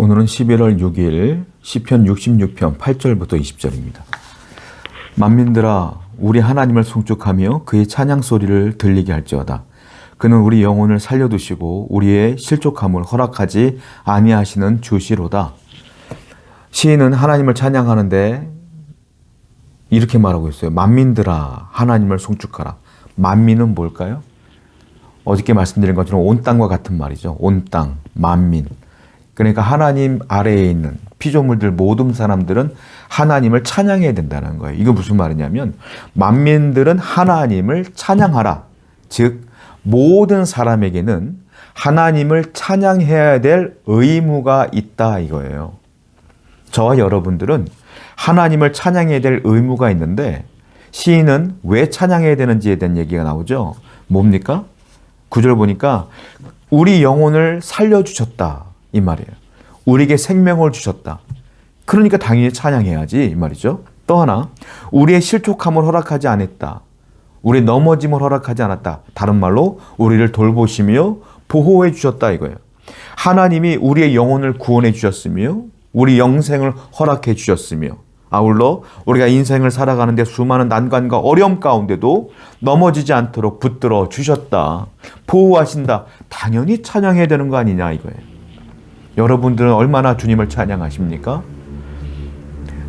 오늘은 11월 6일 시편 66편 8절부터 20절입니다. 만민들아 우리 하나님을 송축하며 그의 찬양 소리를 들리게 할지어다. 그는 우리 영혼을 살려두시고 우리의 실족함을 허락하지 아니하시는 주시로다. 시인은 하나님을 찬양하는데 이렇게 말하고 있어요. 만민들아 하나님을 송축하라. 만민은 뭘까요? 어저께 말씀드린 것처럼 온 땅과 같은 말이죠. 온 땅, 만민. 그러니까 하나님 아래에 있는 피조물들 모든 사람들은 하나님을 찬양해야 된다는 거예요. 이거 무슨 말이냐면 만민들은 하나님을 찬양하라. 즉 모든 사람에게는 하나님을 찬양해야 될 의무가 있다 이거예요. 저와 여러분들은 하나님을 찬양해야 될 의무가 있는데 시인은 왜 찬양해야 되는지에 대한 얘기가 나오죠. 뭡니까? 구절 보니까 우리 영혼을 살려주셨다. 이 말이에요. 우리에게 생명을 주셨다. 그러니까 당연히 찬양해야지. 이 말이죠. 또 하나, 우리의 실족함을 허락하지 않았다. 우리 넘어짐을 허락하지 않았다. 다른 말로 우리를 돌보시며 보호해 주셨다 이거예요. 하나님이 우리의 영혼을 구원해 주셨으며 우리 영생을 허락해 주셨으며 아울러 우리가 인생을 살아가는데 수많은 난관과 어려움 가운데도 넘어지지 않도록 붙들어 주셨다. 보호하신다. 당연히 찬양해야 되는 거 아니냐 이거예요. 여러분들은 얼마나 주님을 찬양하십니까?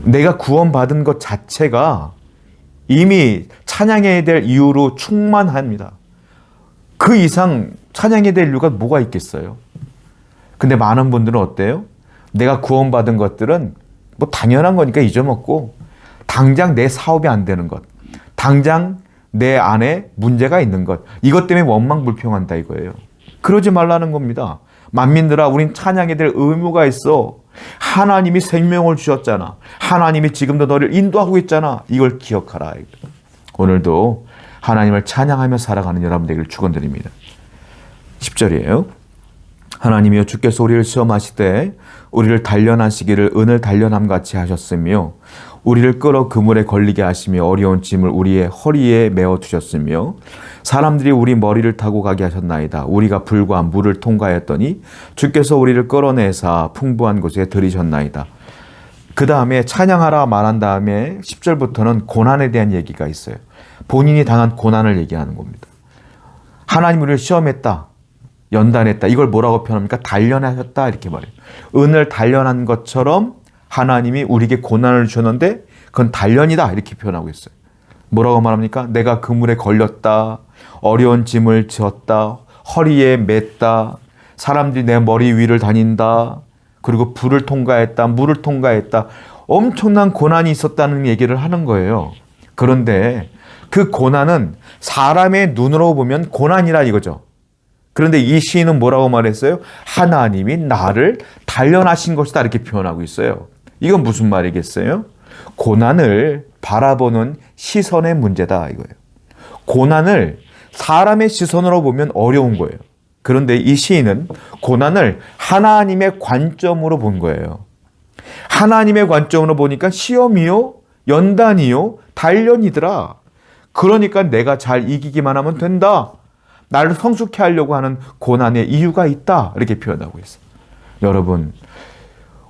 내가 구원받은 것 자체가 이미 찬양해야 될 이유로 충만합니다. 그 이상 찬양해야 될 이유가 뭐가 있겠어요? 근데 많은 분들은 어때요? 내가 구원받은 것들은 뭐 당연한 거니까 잊어먹고 당장 내 사업이 안 되는 것, 당장 내 안에 문제가 있는 것, 이것 때문에 원망 불평한다 이거예요. 그러지 말라는 겁니다. 만민들아, 우린 찬양해야 될 의무가 있어. 하나님이 생명을 주셨잖아. 하나님이 지금도 너를 인도하고 있잖아. 이걸 기억하라. 오늘도 하나님을 찬양하며 살아가는 여러분 되기를 축원드립니다. 10절이에요. 하나님이여 주께서 우리를 시험하시되 우리를 단련하시기를 은을 단련함 같이 하셨으며 우리를 끌어 그물에 걸리게 하시며 어려운 짐을 우리의 허리에 메어 두셨으며 사람들이 우리 머리를 타고 가게 하셨나이다. 우리가 불과 물을 통과했더니 주께서 우리를 끌어내사 풍부한 곳에 들이셨나이다. 그 다음에 찬양하라 말한 다음에 10절부터는 고난에 대한 얘기가 있어요. 본인이 당한 고난을 얘기하는 겁니다. 하나님 우리를 시험했다. 연단했다. 이걸 뭐라고 표현합니까? 단련하셨다. 이렇게 말해요. 은을 단련한 것처럼 하나님이 우리에게 고난을 주셨는데 그건 단련이다. 이렇게 표현하고 있어요. 뭐라고 말합니까? 내가 그물에 걸렸다. 어려운 짐을 지었다. 허리에 맸다. 사람들이 내 머리 위를 다닌다. 그리고 불을 통과했다. 물을 통과했다. 엄청난 고난이 있었다는 얘기를 하는 거예요. 그런데 그 고난은 사람의 눈으로 보면 고난이라 이거죠. 그런데 이 시인은 뭐라고 말했어요? 하나님이 나를 단련하신 것이다 이렇게 표현하고 있어요. 이건 무슨 말이겠어요? 고난을 바라보는 시선의 문제다 이거예요. 고난을 사람의 시선으로 보면 어려운 거예요. 그런데 이 시인은 고난을 하나님의 관점으로 본 거예요. 하나님의 관점으로 보니까 시험이요, 연단이요, 단련이더라. 그러니까 내가 잘 이기기만 하면 된다. 나를 성숙해 하려고 하는 고난의 이유가 있다. 이렇게 표현하고 있어요. 여러분,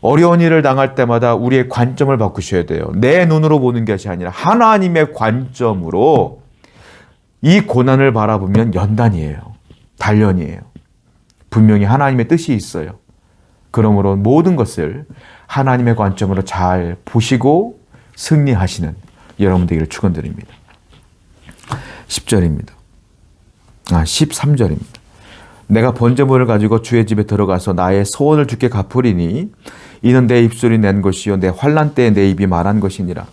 어려운 일을 당할 때마다 우리의 관점을 바꾸셔야 돼요. 내 눈으로 보는 것이 아니라 하나님의 관점으로 이 고난을 바라보면 연단이에요. 단련이에요. 분명히 하나님의 뜻이 있어요. 그러므로 모든 것을 하나님의 관점으로 잘 보시고 승리하시는 여러분 되기를 축원드립니다. 10절입니다. 아, 13절입니다. 내가 번제물을 가지고 주의 집에 들어가서 나의 소원을 주께 갚으리니 이는 내 입술이 낸 것이요 내 환란 때에 내 입이 말한 것이니라.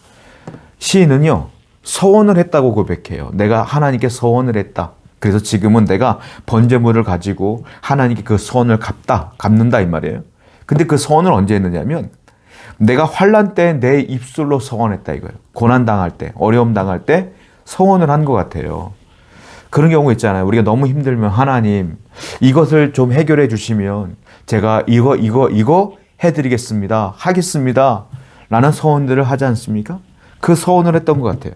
시인은요. 서원을 했다고 고백해요. 내가 하나님께 서원을 했다. 그래서 지금은 내가 번제물을 가지고 하나님께 그 서원을 갚다, 갚는다 이 말이에요. 근데 그 서원을 언제 했느냐면 내가 환란 때 내 입술로 서원했다 이거예요. 고난 당할 때, 어려움 당할 때 서원을 한 것 같아요. 그런 경우 있잖아요. 우리가 너무 힘들면 하나님 이것을 좀 해결해 주시면 제가 이거 이거 이거 해드리겠습니다. 하겠습니다. 라는 서원들을 하지 않습니까? 그 서원을 했던 것 같아요.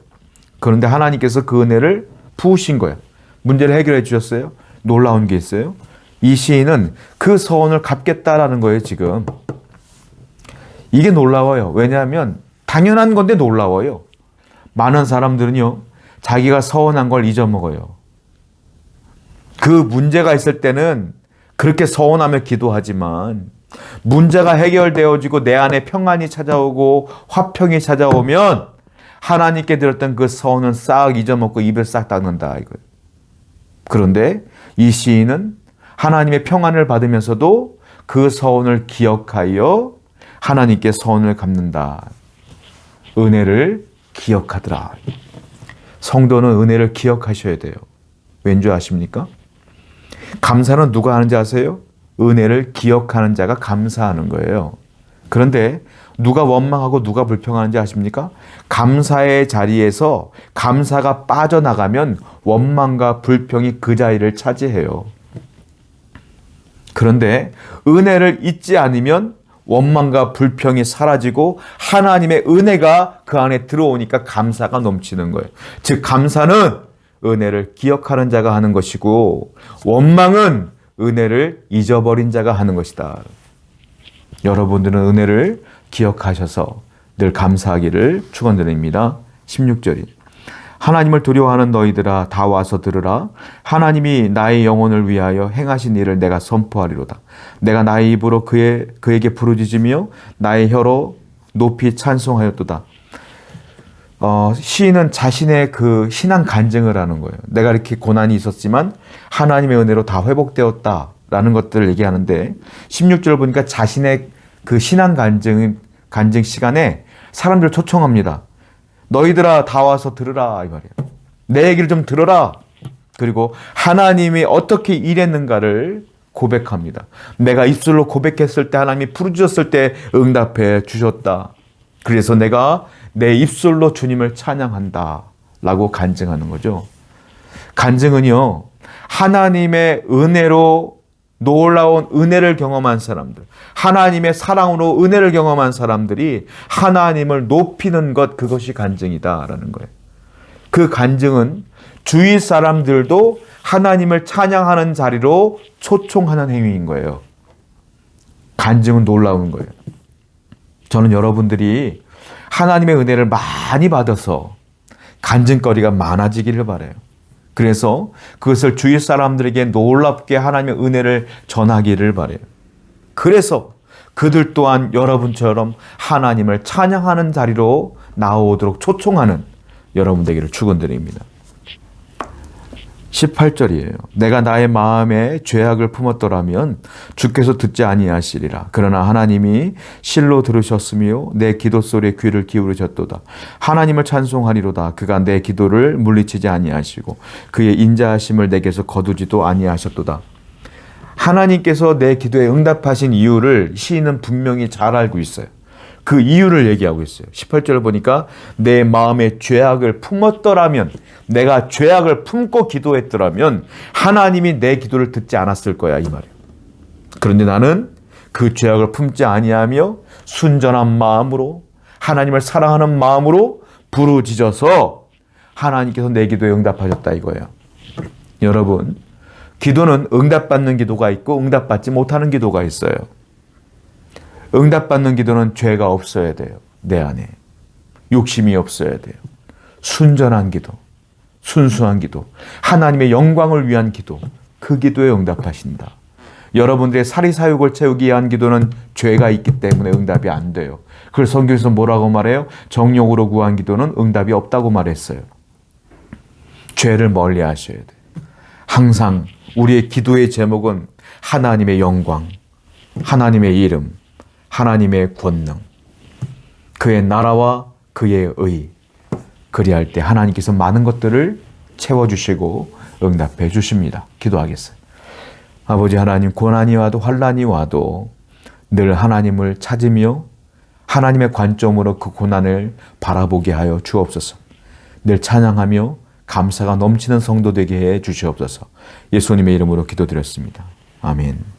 그런데 하나님께서 그 은혜를 부으신 거예요. 문제를 해결해 주셨어요. 놀라운 게 있어요. 이 시인은 그 서원을 갚겠다라는 거예요, 지금. 이게 놀라워요. 왜냐하면 당연한 건데 놀라워요. 많은 사람들은요, 자기가 서운한 걸 잊어먹어요. 그 문제가 있을 때는 그렇게 서운하며 기도하지만 문제가 해결되어지고 내 안에 평안이 찾아오고 화평이 찾아오면 하나님께 들었던 그 서운은 싹 잊어먹고 입을 싹 닦는다 이거예요. 그런데 이 시인은 하나님의 평안을 받으면서도 그 서운을 기억하여 하나님께 서운을 갚는다. 은혜를 기억하더라. 성도는 은혜를 기억하셔야 돼요. 왠지 아십니까? 감사는 누가 하는지 아세요? 은혜를 기억하는 자가 감사하는 거예요. 그런데 누가 원망하고 누가 불평하는지 아십니까? 감사의 자리에서 감사가 빠져나가면 원망과 불평이 그 자리를 차지해요. 그런데 은혜를 잊지 않으면 원망과 불평이 사라지고 하나님의 은혜가 그 안에 들어오니까 감사가 넘치는 거예요. 즉, 감사는 은혜를 기억하는 자가 하는 것이고, 원망은 은혜를 잊어버린 자가 하는 것이다. 여러분들은 은혜를 기억하셔서 늘 감사하기를 축원드립니다. 16절이 하나님을 두려워하는 너희들아 다 와서 들으라 하나님이 나의 영혼을 위하여 행하신 일을 내가 선포하리로다 내가 나의 입으로 그의 그에게 부르짖으며 나의 혀로 높이 찬송하였도다 어, 시인은 자신의 그 신앙 간증을 하는 거예요. 내가 이렇게 고난이 있었지만 하나님의 은혜로 다 회복되었다라는 것들을 얘기하는데 16절 보니까 자신의 그 신앙 간증 간증 시간에 사람들을 초청합니다. 너희들아 다 와서 들으라 이 말이에요. 내 얘기를 좀 들어라. 그리고 하나님이 어떻게 일했는가를 고백합니다. 내가 입술로 고백했을 때 하나님이 부르짖었을 때 응답해 주셨다. 그래서 내가 내 입술로 주님을 찬양한다. 라고 간증하는 거죠. 간증은요, 하나님의 은혜로 놀라운 은혜를 경험한 사람들, 하나님의 사랑으로 은혜를 경험한 사람들이 하나님을 높이는 것, 그것이 간증이다라는 거예요. 그 간증은 주위 사람들도 하나님을 찬양하는 자리로 초청하는 행위인 거예요. 간증은 놀라운 거예요. 저는 여러분들이 하나님의 은혜를 많이 받아서 간증거리가 많아지기를 바래요. 그래서 그것을 주위 사람들에게 놀랍게 하나님의 은혜를 전하기를 바래요. 그래서 그들 또한 여러분처럼 하나님을 찬양하는 자리로 나오도록 초청하는 여러분 되기를 축원드립니다. 18절이에요. 내가 나의 마음에 죄악을 품었더라면 주께서 듣지 아니하시리라. 그러나 하나님이 실로 들으셨으며 내 기도 소리에 귀를 기울이셨도다. 하나님을 찬송하리로다. 그가 내 기도를 물리치지 아니하시고 그의 인자하심을 내게서 거두지도 아니하셨도다. 하나님께서 내 기도에 응답하신 이유를 시인은 분명히 잘 알고 있어요. 그 이유를 얘기하고 있어요. 18절을 보니까 내 마음에 죄악을 품었더라면 내가 죄악을 품고 기도했더라면 하나님이 내 기도를 듣지 않았을 거야 이 말이에요. 그런데 나는 그 죄악을 품지 아니하며 순전한 마음으로 하나님을 사랑하는 마음으로 부르짖어서 하나님께서 내 기도에 응답하셨다 이거예요. 여러분, 기도는 응답받는 기도가 있고 응답받지 못하는 기도가 있어요. 응답받는 기도는 죄가 없어야 돼요. 내 안에. 욕심이 없어야 돼요. 순전한 기도, 순수한 기도, 하나님의 영광을 위한 기도, 그 기도에 응답하신다. 여러분들의 사리사욕을 채우기 위한 기도는 죄가 있기 때문에 응답이 안 돼요. 그걸 성경에서 뭐라고 말해요? 정욕으로 구한 기도는 응답이 없다고 말했어요. 죄를 멀리 하셔야 돼요. 항상 우리의 기도의 제목은 하나님의 영광, 하나님의 이름, 하나님의 권능, 그의 나라와 그의 의, 그리할 때 하나님께서 많은 것들을 채워주시고 응답해 주십니다. 기도하겠어요. 아버지 하나님, 고난이 와도 환란이 와도 늘 하나님을 찾으며 하나님의 관점으로 그 고난을 바라보게 하여 주옵소서. 늘 찬양하며 감사가 넘치는 성도 되게 해 주시옵소서. 예수님의 이름으로 기도드렸습니다. 아멘.